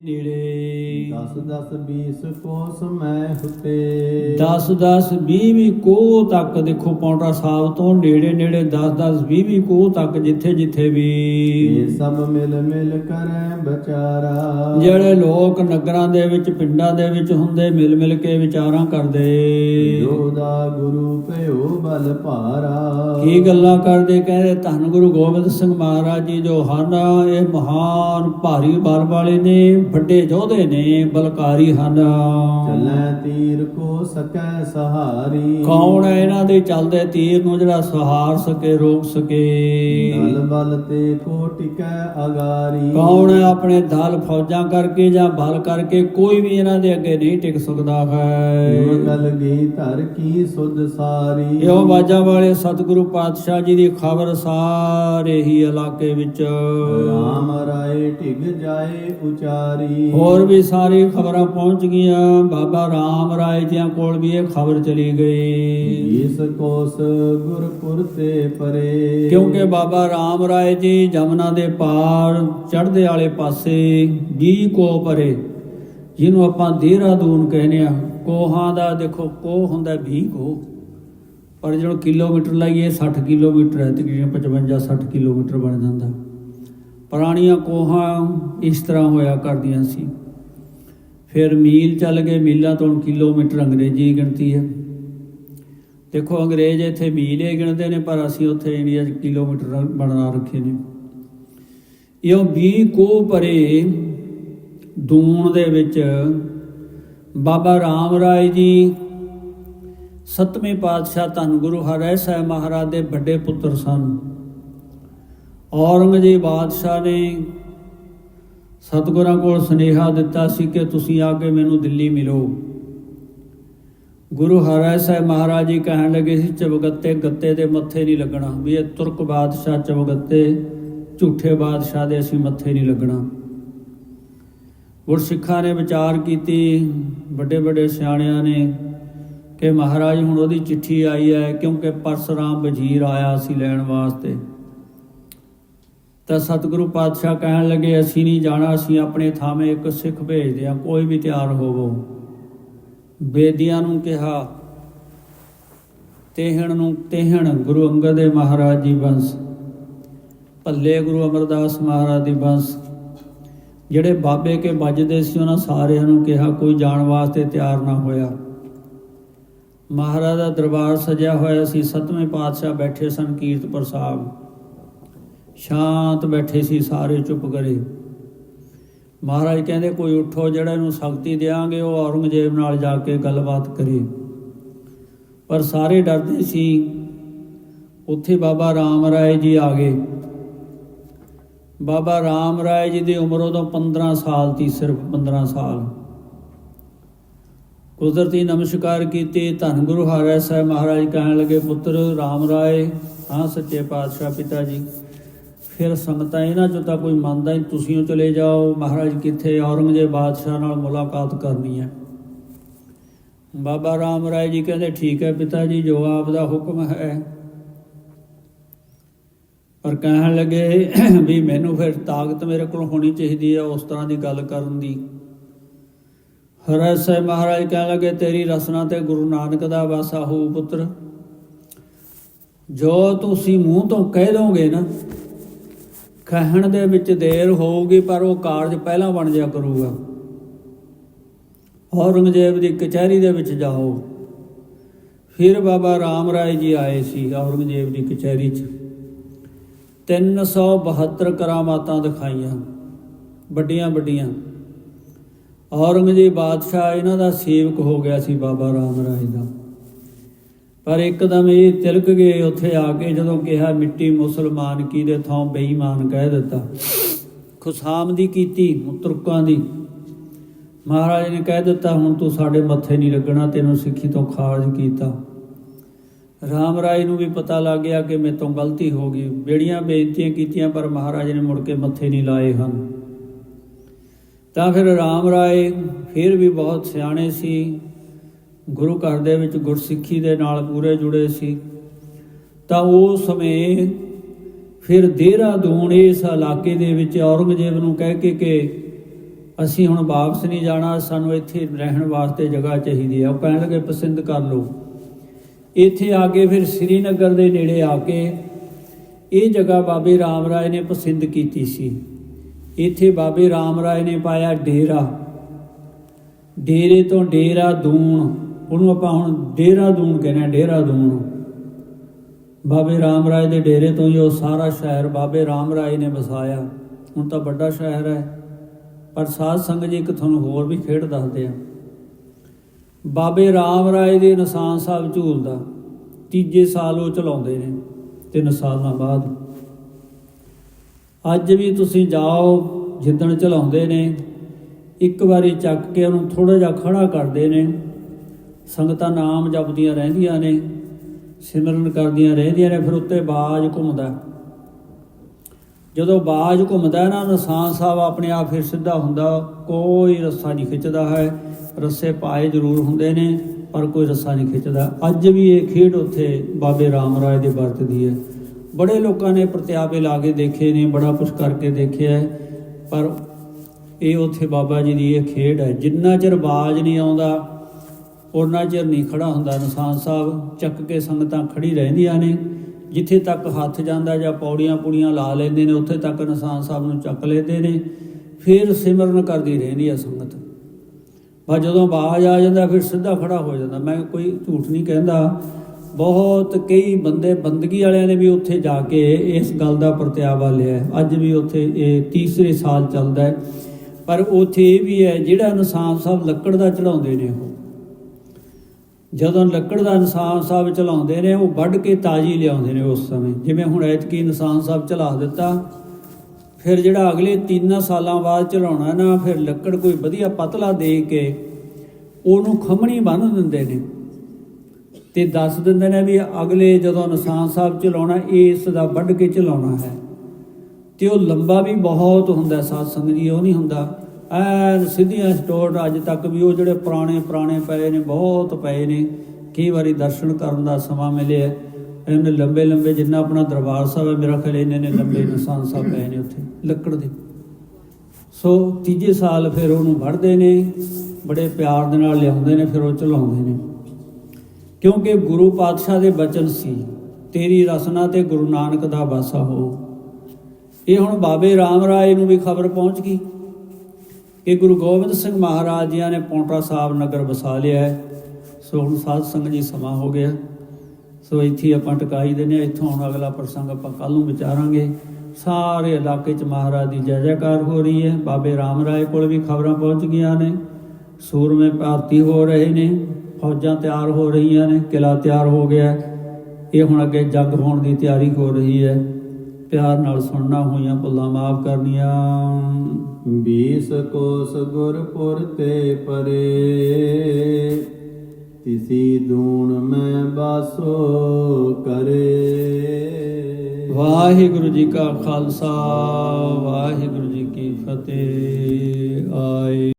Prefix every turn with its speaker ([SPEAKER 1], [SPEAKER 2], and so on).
[SPEAKER 1] 女的
[SPEAKER 2] ਦਸ ਦਸ 20 ਕੋਸ ਮੈਂ ਹੁਤੇ।
[SPEAKER 1] 10 ਕੋ ਤੱਕ ਦੇਖੋ ਪੌਂਡਾ ਸਾਹਿਬ ਤੋਂ ਨੇੜੇ ਨੇੜੇ 10 10 20 ਵੀ ਕੋ ਤੱਕ ਜਿੱਥੇ ਜਿੱਥੇ ਵੀ। ਜਿਹੜੇ ਲੋਕ ਨਗਰਾਂ ਦੇ ਵਿੱਚ ਪਿੰਡਾਂ ਦੇ ਵਿੱਚ ਹੁੰਦੇ ਮਿਲ ਮਿਲ ਕੇ ਵਿਚਾਰਾਂ ਕਰਦੇ।
[SPEAKER 2] ਜੋਦਾ ਗੁਰੂ ਭਇਓ ਬਲ ਭਾਰਾ।
[SPEAKER 1] ਕੀ ਗੱਲਾਂ ਕਰਦੇ? ਕਹਿੰਦੇ ਧੰਨ ਗੁਰੂ ਗੋਬਿੰਦ ਸਿੰਘ ਮਹਾਰਾਜ ਜੀ ਜੋ ਹਨ ਇਹ ਮਹਾਨ ਭਾਰੀ ਬਲ ਵਾਲੇ ਨੇ ਵੱਡੇ ਯੋਧੇ ਨੇ। ਬਲਕਾਰੀ ਹਨ।
[SPEAKER 2] ਚੱਲੈ ਤੀਰ ਕੋ ਸਕੈ ਸਹਾਰੀ।
[SPEAKER 1] ਕੌਣ ਹੈ ਇਹਨਾਂ ਦੇ ਚੱਲਦੇ ਤੀਰ ਨੂੰ ਜਿਹੜਾ ਸਹਾਰ ਸਕੇ ਰੋਕ ਸਕੇ?
[SPEAKER 2] ਦਲ ਬਲ ਤੇ ਕੋ ਟਿਕੈ ਅਗਾਰੀ।
[SPEAKER 1] ਕੌਣ ਹੈ ਆਪਣੇ ਦਲ ਫੌਜਾਂ ਕਰਕੇ ਜਾਂ ਬਲ ਕਰਕੇ ਕੋਈ ਵੀ ਇਹਨਾਂ ਦੇ ਅੱਗੇ ਨਹੀਂ ਟਿਕ ਸਕਦਾ ਹੈ?
[SPEAKER 2] ਗਲ ਗੀ ਧਰ ਕੀ ਸੁਧ ਸਾਰੀ।
[SPEAKER 1] ਇਹੋ ਬਾਜਾ ਵਾਲੇ ਸਤਿਗੁਰੂ ਪਾਤਸ਼ਾਹ ਜੀ ਦੀ ਖਬਰ ਸਾਰੇ ਹੀ ਇਲਾਕੇ ਵਿੱਚ।
[SPEAKER 2] ਰਾਮ ਰਾਏ ਢਿਗ ਜਾਏ ਉਚਾਰੀ।
[SPEAKER 1] ਹੋਰ ਵੀ ਸਾਰੀ ਖਬਰਾਂ ਪਹੁੰਚ ਗਈਆਂ। ਬਾਬਾ ਰਾਮ ਰਾਏ ਜੀਆਂ ਕੋਲ ਵੀ ਇਹ ਖਬਰ ਚਲੀ ਗਈ।
[SPEAKER 2] ਇਸ ਕੋਸ ਗੁਰਪੁਰ ਤੇ ਪਰੇ।
[SPEAKER 1] ਕਿਉਂਕਿ ਬਾਬਾ ਰਾਮ ਰਾਏ ਜੀ ਜਮਨਾ ਦੇ ਪਾਰ ਚੜ੍ਹਦੇ ਵਾਲੇ ਪਾਸੇ 20 ਕੋ ਪਰੇ ਜਿਹਨੂੰ ਆਪਾਂ ਦੇਹਰਾਦੂਨ ਕਹਿੰਦੇ ਆ ਕੋਹਾਂ ਦਾ ਦੇਖੋ ਕੋਹ ਹੁੰਦਾ 20 ਕੋ ਪਰ ਜਦੋਂ ਕਿਲੋਮੀਟਰ ਲਾਈਏ 60 ਕਿਲੋਮੀਟਰ ਹੈ ਤਕਰੀਬਨ 55 60 ਕਿਲੋਮੀਟਰ ਬਣ ਜਾਂਦਾ। ਪੁਰਾਣੀਆਂ ਕੋਹਾਂ ਇਸ ਤਰ੍ਹਾਂ ਹੋਇਆ ਕਰਦੀਆਂ ਸੀ। ਫਿਰ ਮੀਲ ਚੱਲ ਗਏ, ਮੀਲਾਂ ਤੋਂ ਕਿਲੋਮੀਟਰ ਅੰਗਰੇਜ਼ੀ ਗਿਣਤੀ ਹੈ। ਦੇਖੋ, ਅੰਗਰੇਜ਼ ਇੱਥੇ ਮੀਲੇ ਗਿਣਦੇ ਨੇ, ਪਰ ਅਸੀਂ ਉੱਥੇ ਇੰਡੀਆ 'ਚ ਕਿਲੋਮੀਟਰ ਬਣਾ ਰੱਖੇ ਨੇ। ਇਹੋ 20 ਕੋ ਪਰੇ ਦੂਣ ਦੇ ਵਿੱਚ ਬਾਬਾ ਰਾਮ ਰਾਏ ਜੀ, ਸਤਵੇਂ ਪਾਤਸ਼ਾਹ ਧੰਨ ਗੁਰੂ ਹਰਿ ਸਾਹਿਬ ਮਹਾਰਾਜ ਦੇ ਵੱਡੇ ਪੁੱਤਰ ਸਨ। ਔਰੰਗਜ਼ੇਬ ਬਾਦਸ਼ਾਹ ਨੇ ਸਤਿਗੁਰਾਂ ਕੋਲ ਸੁਨੇਹਾ ਦਿੱਤਾ ਸੀ ਕਿ ਤੁਸੀਂ ਆ ਕੇ ਮੈਨੂੰ ਦਿੱਲੀ ਮਿਲੋ। ਗੁਰੂ ਹਰਿ ਸਾਹਿਬ ਮਹਾਰਾਜ ਜੀ ਕਹਿਣ ਲੱਗੇ ਸੀ ਚਵਗੱਤੇ ਗੱਤੇ ਦੇ ਮੱਥੇ ਨਹੀਂ ਲੱਗਣਾ। ਵੀ ਇਹ ਤੁਰਕ ਬਾਦਸ਼ਾਹ ਚਵਗੱਤੇ ਝੂਠੇ ਬਾਦਸ਼ਾਹ ਦੇ ਅਸੀਂ ਮੱਥੇ ਨਹੀਂ ਲੱਗਣਾ। ਗੁਰਸਿੱਖਾਂ ਨੇ ਵਿਚਾਰ ਕੀਤੀ, ਵੱਡੇ ਵੱਡੇ ਸਿਆਣਿਆਂ ਨੇ ਕਿ ਮਹਾਰਾਜ ਹੁਣ ਉਹਦੀ ਚਿੱਠੀ ਆਈ ਹੈ ਕਿਉਂਕਿ ਪਰਸਰਾਮ ਵਜ਼ੀਰ ਆਇਆ ਸੀ ਲੈਣ ਵਾਸਤੇ। ਤਾਂ ਸਤਿਗੁਰੂ ਪਾਤਸ਼ਾਹ ਕਹਿਣ ਲੱਗੇ, ਅਸੀਂ ਨਹੀਂ ਜਾਣਾ, ਅਸੀਂ ਆਪਣੇ ਥਾਵੇਂ ਇੱਕ ਸਿੱਖ ਭੇਜਦੇ ਹਾਂ ਕੋਈ ਵੀ ਤਿਆਰ ਹੋਵੋ। ਬੇਦੀਆਂ ਨੂੰ ਕਿਹਾ, ਤੇਹਣ ਨੂੰ ਤੇਹਣ, ਗੁਰੂ ਅੰਗਦ ਦੇ ਮਹਾਰਾਜ ਜੀ ਬੰਸ ਭੱਲੇ ਗੁਰੂ ਅਮਰਦਾਸ ਮਹਾਰਾਜ ਦੀ ਬੰਸ ਜਿਹੜੇ ਬਾਬੇ ਕੇ ਵੱਜਦੇ ਸੀ, ਉਹਨਾਂ ਸਾਰਿਆਂ ਨੂੰ ਕਿਹਾ, ਕੋਈ ਜਾਣ ਵਾਸਤੇ ਤਿਆਰ ਨਾ ਹੋਇਆ। ਮਹਾਰਾਜ ਦਾ ਦਰਬਾਰ ਸਜਿਆ ਹੋਇਆ ਸੀ, ਸਤਵੇਂ ਪਾਤਸ਼ਾਹ ਬੈਠੇ ਸਨ ਕੀਰਤਪੁਰ ਸਾਹਿਬ। ਸ਼ਾਂਤ ਬੈਠੇ ਸੀ ਸਾਰੇ, ਚੁੱਪ ਕਰੇ। ਮਹਾਰਾਜ ਕਹਿੰਦੇ, ਕੋਈ ਉੱਠੋ, ਜਿਹੜਾ ਇਹਨੂੰ ਸ਼ਕਤੀ ਦੇਾਂਗੇ ਉਹ ਔਰੰਗਜ਼ੇਬ ਨਾਲ ਜਾ ਕੇ ਗੱਲਬਾਤ ਕਰੇ। ਪਰ ਸਾਰੇ ਡਰਦੇ ਸੀ। ਉੱਥੇ ਬਾਬਾ ਰਾਮ ਰਾਏ ਜੀ ਆ ਗਏ। ਬਾਬਾ ਰਾਮ ਰਾਏ ਜੀ ਦੀ ਉਮਰ ਉਦੋਂ 15 ਸਾਲ ਸੀ, ਸਿਰਫ 15 ਸਾਲ। ਕੁਦਰਤੀ ਨਮਸਕਾਰ ਕੀਤੀ, ਧੰਨ ਗੁਰੂ ਹਰਿ ਸਾਹਿਬ ਮਹਾਰਾਜ ਕਹਿਣ ਲੱਗੇ, ਪੁੱਤਰ, ਰਾਮ ਰਾਏ, ਹਾਂ, ਸੱਚੇ ਪਾਤਸ਼ਾਹ ਪਿਤਾ ਜੀ ਫਿਰ ਸੰਗਤਾਂ ਇਹਨਾਂ ਚੋਂ ਤਾਂ ਕੋਈ ਮੰਨਦਾ ਹੀ ਤੁਸੀਂ ਓ ਚਲੇ ਜਾਓ, ਮਹਾਰਾਜ ਕਿੱਥੇ ਔਰੰਗਜ਼ੇਬ ਬਾਦਸ਼ਾਹ ਨਾਲ ਮੁਲਾਕਾਤ ਕਰਨੀ ਹੈ। ਬਾਬਾ ਰਾਮ ਰਾਏ ਜੀ ਕਹਿੰਦੇ, ਠੀਕ ਹੈ ਪਿਤਾ ਜੀ, ਜੋ ਆਪ ਦਾ ਹੁਕਮ ਹੈ। ਪਰ ਕਹਿਣ ਲੱਗੇ ਵੀ ਮੈਨੂੰ ਫਿਰ ਤਾਕਤ ਮੇਰੇ ਕੋਲ ਹੋਣੀ ਚਾਹੀਦੀ ਹੈ ਉਸ ਤਰ੍ਹਾਂ ਦੀ ਗੱਲ ਕਰਨ ਦੀ। ਹਰਿ ਸਾਹਿਬ ਮਹਾਰਾਜ ਕਹਿਣ ਲੱਗੇ, ਤੇਰੀ ਰਸਨਾ ਤੇ ਗੁਰੂ ਨਾਨਕ ਦਾ ਵਾਸਾ ਹੋ ਪੁੱਤਰ। ਜੋ ਤੁਸੀਂ ਮੂੰਹ ਤੋਂ ਕਹਿ ਦੋਗੇ ਨਾ ਖਹਿਣ ਦੇ ਵਿੱਚ ਦੇਰ ਹੋਊਗੀ, ਪਰ ਉਹ ਕਾਰਜ ਪਹਿਲਾਂ ਬਣ ਜਾ ਕਰੂਗਾ। ਔਰੰਗਜ਼ੇਬ ਦੀ ਕਚਹਿਰੀ ਦੇ ਵਿੱਚ ਜਾਓ। ਫਿਰ ਬਾਬਾ ਰਾਮ ਰਾਏ ਜੀ ਆਏ ਸੀ ਔਰੰਗਜ਼ੇਬ ਦੀ ਕਚਹਿਰੀ 'ਚ। 372 ਕਰਾਮਾਤਾਂ ਦਿਖਾਈਆਂ, ਵੱਡੀਆਂ ਵੱਡੀਆਂ। ਔਰੰਗਜ਼ੇਬ ਬਾਦਸ਼ਾਹ, ਇਹਨਾਂ ਦਾ ਸੇਵਕ ਹੋ ਗਿਆ ਸੀ ਬਾਬਾ ਰਾਮ ਰਾਏ ਦਾ। ਪਰ ਇੱਕਦਮ ਇਹ ਤਿਲਕ ਗਏ ਉੱਥੇ ਆ ਕੇ ਜਦੋਂ ਕਿਹਾ, ਮਿੱਟੀ ਮੁਸਲਮਾਨ ਕੀ ਦੇ ਥਾਂ ਬੇਈਮਾਨ ਕਹਿ ਦਿੱਤਾ? ਖੁਸਾਮ ਦੀ ਕੀਤੀ ਤੁਰਕਾਂ ਦੀ। ਮਹਾਰਾਜ ਨੇ ਕਹਿ ਦਿੱਤਾ, ਹੁਣ ਤੂੰ ਸਾਡੇ ਮੱਥੇ ਨਹੀਂ ਲੱਗਣਾ, ਤੈਨੂੰ ਸਿੱਖੀ ਤੋਂ ਖਾਰਜ ਕੀਤਾ। ਰਾਮ ਰਾਏ ਨੂੰ ਵੀ ਪਤਾ ਲੱਗ ਗਿਆ ਕਿ ਮੇਰੇ ਤੋਂ ਗਲਤੀ ਹੋ ਗਈ। ਬੇੜੀਆਂ ਬੇਇੱਜ਼ਤੀਆਂ ਕੀਤੀਆਂ, ਪਰ ਮਹਾਰਾਜ ਨੇ ਮੁੜ ਕੇ ਮੱਥੇ ਨਹੀਂ ਲਾਏ ਹਨ। ਤਾਂ ਫਿਰ ਰਾਮ ਰਾਏ ਫਿਰ ਵੀ ਬਹੁਤ ਸਿਆਣੇ ਸੀ। ਗੁਰੂ ਘਰ ਦੇ ਵਿੱਚ ਗੁਰਸਿੱਖੀ ਦੇ ਨਾਲ ਪੂਰੇ ਜੁੜੇ ਸੀ। ਤਾਂ ਉਸ ਸਮੇਂ ਫਿਰ ਦੇਹਰਾਦੂਨ ਇਸ ਇਲਾਕੇ ਦੇ ਵਿੱਚ ਔਰੰਗਜ਼ੇਬ ਨੂੰ ਕਹਿ ਕੇ ਕਿ ਅਸੀਂ ਹੁਣ ਵਾਪਸ ਨਹੀਂ ਜਾਣਾ, ਸਾਨੂੰ ਇੱਥੇ ਰਹਿਣ ਵਾਸਤੇ ਜਗ੍ਹਾ ਚਾਹੀਦੀ ਹੈ ਉਹ ਕਹਿਣ ਲੱਗੇ ਪਸੰਦ ਕਰ ਲਓ। ਇੱਥੇ ਆ ਕੇ ਫਿਰ ਸ੍ਰੀਨਗਰ ਦੇ ਨੇੜੇ ਆ ਕੇ ਇਹ ਜਗ੍ਹਾ ਬਾਬੇ ਰਾਮ ਰਾਏ ਨੇ ਪਸੰਦ ਕੀਤੀ ਸੀ। ਇੱਥੇ ਬਾਬੇ ਰਾਮ ਰਾਏ ਨੇ ਪਾਇਆ ਡੇਰਾ। ਡੇਰੇ ਤੋਂ ਡੇਰਾ ਦੂਣ ਉਹਨੂੰ ਆਪਾਂ ਹੁਣ ਡੇਰਾ ਦੂਣ ਕਹਿੰਦੇ ਆ ਡੇਰਾ ਬਾਬੇ ਰਾਮ ਰਾਏ ਦੇ ਡੇਰੇ ਤੋਂ ਹੀ ਉਹ ਸਾਰਾ ਸ਼ਹਿਰ ਬਾਬੇ ਰਾਮ ਰਾਏ ਨੇ ਵਸਾਇਆ। ਹੁਣ ਤਾਂ ਵੱਡਾ ਸ਼ਹਿਰ ਹੈ। ਪਰ ਸਾਧ ਸੰਗਤ ਜੀ ਇੱਕ ਤੁਹਾਨੂੰ ਹੋਰ ਵੀ ਖੇਡ ਦੱਸਦੇ ਆ। ਬਾਬੇ ਰਾਮ ਰਾਏ ਦੇ ਨਿਸ਼ਾਨ ਸਾਹਿਬ ਝੂਲਦਾ। ਤੀਜੇ ਸਾਲ ਉਹ ਚਲਾਉਂਦੇ ਨੇ, ਤਿੰਨ ਸਾਲਾਂ ਬਾਅਦ। ਅੱਜ ਵੀ ਤੁਸੀਂ ਜਾਓ, ਜਿੱਦਣ ਚਲਾਉਂਦੇ ਨੇ, ਇੱਕ ਵਾਰੀ ਚੱਕ ਕੇ ਉਹਨੂੰ ਥੋੜਾ ਜਿਹਾ ਖੜਾ ਕਰਦੇ ਨੇ। ਸੰਗਤਾਂ ਨਾਮ ਜਪਦੀਆਂ ਰਹਿੰਦੀਆਂ ਨੇ, ਸਿਮਰਨ ਕਰਦੀਆਂ ਰਹਿੰਦੀਆਂ ਨੇ, ਫਿਰ ਉੱਤੇ ਬਾਜ ਘੁੰਮਦਾ। ਜਦੋਂ ਬਾਜ ਘੁੰਮਦਾ ਨਾ ਨਿਸ਼ਾਨ ਸਾਹਿਬ ਆਪਣੇ ਆਪ ਫਿਰ ਸਿੱਧਾ ਹੁੰਦਾ, ਕੋਈ ਰੱਸਾ ਨਹੀਂ ਖਿੱਚਦਾ ਹੈ। ਰੱਸੇ ਪਾਏ ਜ਼ਰੂਰ ਹੁੰਦੇ ਨੇ, ਪਰ ਕੋਈ ਰੱਸਾ ਨਹੀਂ ਖਿੱਚਦਾ। ਅੱਜ ਵੀ ਇਹ ਖੇਡ ਉੱਥੇ ਬਾਬੇ ਰਾਮ ਰਾਏ ਦੇ ਵਰਤਦੀ ਹੈ। ਬੜੇ ਲੋਕਾਂ ਨੇ ਪ੍ਰਤਿਆਪੇ ਲਾ ਕੇ ਦੇਖੇ ਨੇ, ਬੜਾ ਕੁਝ ਕਰਕੇ ਦੇਖਿਆ ਪਰ ਇਹ ਉੱਥੇ ਬਾਬਾ ਜੀ ਦੀ ਇਹ ਖੇਡ ਹੈ। ਜਿੰਨਾ ਚਿਰ ਬਾਜ ਨਹੀਂ ਆਉਂਦਾ ਉਹਨਾਂ ਚਿਰ ਨਹੀਂ ਖੜਾ ਹੁੰਦਾ। ਨਿਸ਼ਾਨ ਸਾਹਿਬ ਚੱਕ ਕੇ ਸੰਗਤਾਂ ਖੜੀ ਰਹਿੰਦੀਆਂ ਨੇ। ਜਿੱਥੇ ਤੱਕ ਹੱਥ ਜਾਂਦਾ ਜਾਂ ਪੌੜੀਆਂ ਪੁੜੀਆਂ ਲਾ ਲੈਂਦੇ ਨੇ, ਉੱਥੇ ਤੱਕ ਨਿਸ਼ਾਨ ਸਾਹਿਬ ਨੂੰ ਚੱਕ ਲੈਂਦੇ ਨੇ। ਫਿਰ ਸਿਮਰਨ ਕਰਦੀ ਰਹਿੰਦੀ ਹੈ ਸੰਗਤ। ਬਸ ਜਦੋਂ ਬਾਜ ਆ ਜਾਂਦਾ, ਫਿਰ ਸਿੱਧਾ ਖੜਾ ਹੋ ਜਾਂਦਾ। ਮੈਂ ਕੋਈ ਝੂਠ ਨਹੀਂ ਕਹਿੰਦਾ। ਬਹੁਤ ਕਈ ਬੰਦੇ ਬੰਦਗੀ ਵਾਲਿਆਂ ਨੇ ਵੀ ਉੱਥੇ ਜਾ ਕੇ ਇਸ ਗੱਲ ਦਾ ਪ੍ਰਤਿਆਵਾ ਲਿਆ। ਅੱਜ ਵੀ ਉੱਥੇ ਇਹ ਤੀਸਰੇ ਸਾਲ ਚੱਲਦਾ ਹੈ। ਪਰ ਉੱਥੇ ਇਹ ਵੀ ਹੈ, ਜਿਹੜਾ ਨਿਸ਼ਾਨ ਸਾਹਿਬ ਲੱਕੜ ਦਾ ਚੜਾਉਂਦੇ ਨੇ ਉਹ। ਜਦੋਂ ਲੱਕੜ ਦਾ ਇਨਸਾਨ ਸਾਹਿਬ ਚਲਾਉਂਦੇ ਨੇ, ਉਹ ਵੱਢ ਕੇ ਤਾਜੀ ਲਿਆਉਂਦੇ ਨੇ ਉਸ ਸਮੇਂ। ਜਿਵੇਂ ਹੁਣ ਐਤਕੀ ਇਨਸਾਨ ਸਾਹਿਬ ਚਲਾ ਦਿੱਤਾ, ਫਿਰ ਜਿਹੜਾ ਅਗਲੇ 3 ਸਾਲਾਂ ਬਾਅਦ ਚਲਾਉਣਾ ਨਾ, ਫਿਰ ਲੱਕੜ ਕੋਈ ਵਧੀਆ ਪਤਲਾ ਦੇ ਕੇ ਉਹਨੂੰ ਖਮਣੀ ਬੰਨ੍ਹ ਦਿੰਦੇ ਨੇ। ਤੇ ਦੱਸ ਦਿੰਦੇ ਨੇ ਵੀ ਅਗਲੇ ਜਦੋਂ ਨਿਸ਼ਾਨ ਸਾਹਿਬ ਚਲਾਉਣਾ, ਇਸ ਦਾ ਵੱਢ ਕੇ ਚਲਾਉਣਾ ਹੈ। ਤੇ ਉਹ ਲੰਬਾ ਵੀ ਬਹੁਤ ਹੁੰਦਾ, ਸਾਧ ਸੰਗਤ ਜੀ, ਉਹ ਨਹੀਂ ਹੁੰਦਾ। ਐਨ ਸਿੱਧੀਆਂ ਸਟੋਰ ਅੱਜ ਤੱਕ ਵੀ ਉਹ ਜਿਹੜੇ ਪੁਰਾਣੇ ਪੁਰਾਣੇ ਪਏ ਨੇ, ਬਹੁਤ ਪਏ ਨੇ। ਕਈ ਵਾਰੀ ਦਰਸ਼ਨ ਕਰਨ ਦਾ ਸਮਾਂ ਮਿਲਿਆ। ਇਹਨੇ ਲੰਬੇ ਲੰਬੇ ਜਿੰਨਾ ਆਪਣਾ ਦਰਬਾਰ ਸਾਹਿਬ ਹੈ, ਮੇਰਾ ਖਿਆਲ ਇੰਨੇ ਨੇ ਲੰਬੇ ਨਿਸ਼ਾਨ ਸਾਹਿਬ ਪਏ ਨੇ ਉੱਥੇ, ਲੱਕੜ ਦੇ। ਸੋ ਤੀਜੇ ਸਾਲ ਫਿਰ ਉਹਨੂੰ ਵੜਦੇ ਨੇ, ਬੜੇ ਪਿਆਰ ਦੇ ਨਾਲ ਲਿਆਉਂਦੇ ਨੇ, ਫਿਰ ਉਹ ਚਲਾਉਂਦੇ ਨੇ। ਕਿਉਂਕਿ ਗੁਰੂ ਪਾਤਸ਼ਾਹ ਦੇ ਬਚਨ ਸੀ, ਤੇਰੀ ਰਸਨਾ ਤੇ ਗੁਰੂ ਨਾਨਕ ਦਾ ਵਾਸਾ ਹੋ। ਇਹ ਹੁਣ ਬਾਬੇ ਰਾਮ ਰਾਏ ਨੂੰ ਵੀ ਖਬਰ ਪਹੁੰਚ ਗਈ। ਕਿ ਗੁਰੂ ਗੋਬਿੰਦ ਸਿੰਘ ਮਹਾਰਾਜ ਜੀਆਂ ਨੇ ਪੌਂਟਾ ਸਾਹਿਬ ਨਗਰ ਵਸਾ ਲਿਆ ਹੈ। ਸੋ ਹੁਣ ਸਾਧ ਸੰਗਤ ਜੀ ਸਮਾਂ ਹੋ ਗਿਆ। ਸੋ ਇੱਥੇ ਆਪਾਂ ਟਿਕਾਈ ਦਿੰਦੇ ਹਾਂ। ਇੱਥੋਂ ਹੁਣ ਅਗਲਾ ਪ੍ਰਸੰਗ ਆਪਾਂ ਕੱਲ ਨੂੰ ਵਿਚਾਰਾਂਗੇ। ਸਾਰੇ ਇਲਾਕੇ 'ਚ ਮਹਾਰਾਜ ਦੀ ਜੈ ਜੈਕਾਰ ਹੋ ਰਹੀ ਹੈ। ਬਾਬੇ ਰਾਮ ਰਾਏ ਕੋਲ ਵੀ ਖਬਰਾਂ ਪਹੁੰਚ ਗਈਆਂ ਨੇ। ਸੂਰਮੇ ਭਾਰਤੀ ਹੋ ਰਹੇ ਨੇ। ਫੌਜਾਂ ਤਿਆਰ ਹੋ ਰਹੀਆਂ ਨੇ। ਕਿਲਾ ਤਿਆਰ ਹੋ ਗਿਆ। ਇਹ ਹੁਣ ਅੱਗੇ ਜੰਗ ਹੋਣ ਦੀ ਤਿਆਰੀ ਹੋ ਰਹੀ ਹੈ। ਪਿਆਰ ਨਾਲ ਸੁਣਨਾ ਹੋਈਆਂ ਭੁੱਲਾਂ ਮਾਫ ਕਰਨੀਆਂ।
[SPEAKER 2] ਬੀਸ ਕੋਸ ਗੁਰਪੁਰ ਤੇ ਪਰੇ। ਤਿਸੀ ਦੂਣ ਮੈਂ ਬਾਸੋ ਕਰੇ।
[SPEAKER 1] ਵਾਹਿਗੁਰੂ ਜੀ ਕਾ ਖਾਲਸਾ ਵਾਹਿਗੁਰੂ ਜੀ ਕੀ ਫਤਿਹ। ਆਏ